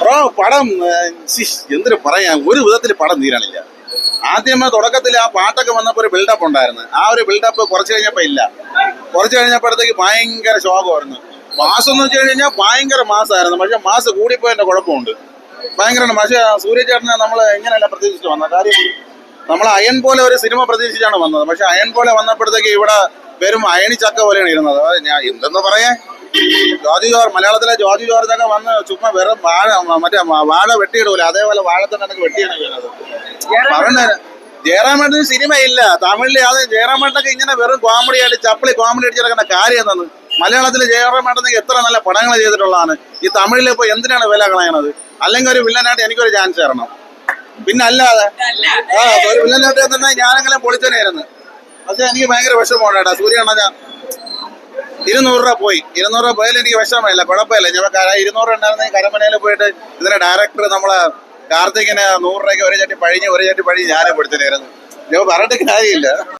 Bro പടം എന്തിനു പറയാ ഒരു വിധത്തിൽ പടം തീരാനില്ല. ആദ്യമേ തുടക്കത്തിൽ ആ പാട്ടൊക്കെ വന്നപ്പോൾ ഒരു ബിൽഡപ്പ് ഉണ്ടായിരുന്നു. ആ ഒരു ബിൽഡപ്പ് കുറച്ച് കഴിഞ്ഞപ്പോൾ ഇല്ല. കുറച്ച് കഴിഞ്ഞപ്പോഴത്തേക്ക് ഭയങ്കര ശോകമായിരുന്നു. മാസം എന്ന് വെച്ച് കഴിഞ്ഞാൽ ഭയങ്കര മാസമായിരുന്നു പക്ഷെ മാസം കൂടിപ്പോയതിന്റെ കുഴപ്പമുണ്ട്. ഭയങ്കര പക്ഷെ സൂര്യചേട്ടനെ നമ്മൾ ഇങ്ങനെയല്ല പ്രതീക്ഷിച്ച് വന്നത്? കാര്യം നമ്മൾ അയൺ പോലെ ഒരു സിനിമ പ്രതീക്ഷിച്ചാണ് വന്നത്. പക്ഷെ അയൺ പോലെ വന്നപ്പോഴത്തേക്ക് ഇവിടെ വെറും അയണി ചക്ക പോലെയാണ് ഇരുന്നത്. ഞാൻ എന്തെന്ന് പറയാ? ജോർജ് ജോർജ് മലയാളത്തിലെ ജോർജ് ജോർജ് ഒക്കെ വന്ന് ചുമ്മാ വെറും വാഴ മറ്റേ വാഴ വെട്ടിയിടൂല. അതേപോലെ വാഴ തന്നെ എനിക്ക് വെട്ടിയാണ് വീണത് സിനിമ ജയറാമേട്ടന് സിനിമയില്ല. തമിഴിൽ അത് ജയറാമേട്ടനൊക്കെ ഇങ്ങനെ വെറും കോമഡി ആയിട്ട് ചപ്പിളി കോമഡി അടിച്ച് നടക്കുന്ന കാര്യം എന്തെന്ന്? മലയാളത്തിൽ ജയറാമേട്ടനൊക്കെ എത്ര നല്ല പടങ്ങൾ ചെയ്തിട്ടുള്ളതാണ്. ഈ തമിഴിൽ ഇപ്പൊ എന്തിനാണ് വില കളയണത്? അല്ലെങ്കിൽ ഒരു വില്ലനായിട്ട് എനിക്കൊരു ചാൻസ് തരണം. പിന്നെ അല്ലാതെ ആ ഒരു വില്ലനായിട്ട് തന്നെ ഞാനെങ്കിലും പൊളിച്ചനായിരുന്നു പക്ഷെ എനിക്ക് ഭയങ്കര വിഷമമാണ് കേട്ടോ. സൂര്യണ്ണ ഞാൻ ഇരുന്നൂറ് രൂപ പോയി. ഇരുന്നൂറ് രൂപ പോയാലും എനിക്ക് വിഷമമില്ല. കുഴപ്പമില്ല. ഞാൻ ഇരുന്നൂറ് ഉണ്ടായിരുന്നെങ്കിൽ കരമനയിൽ പോയിട്ട് ഇതിന്റെ ഡയറക്ടർ നമ്മളെ കാർത്തികിനെ നൂറ് രൂപയ്ക്ക് ഒരു ചട്ടി പഴിഞ്ഞ് ഒരു ചട്ടി പഴിഞ്ഞ് ഞാനും കൊടുത്തനായിരുന്നു ഞാൻ പറഞ്ഞിട്ട് കാര്യമില്ല.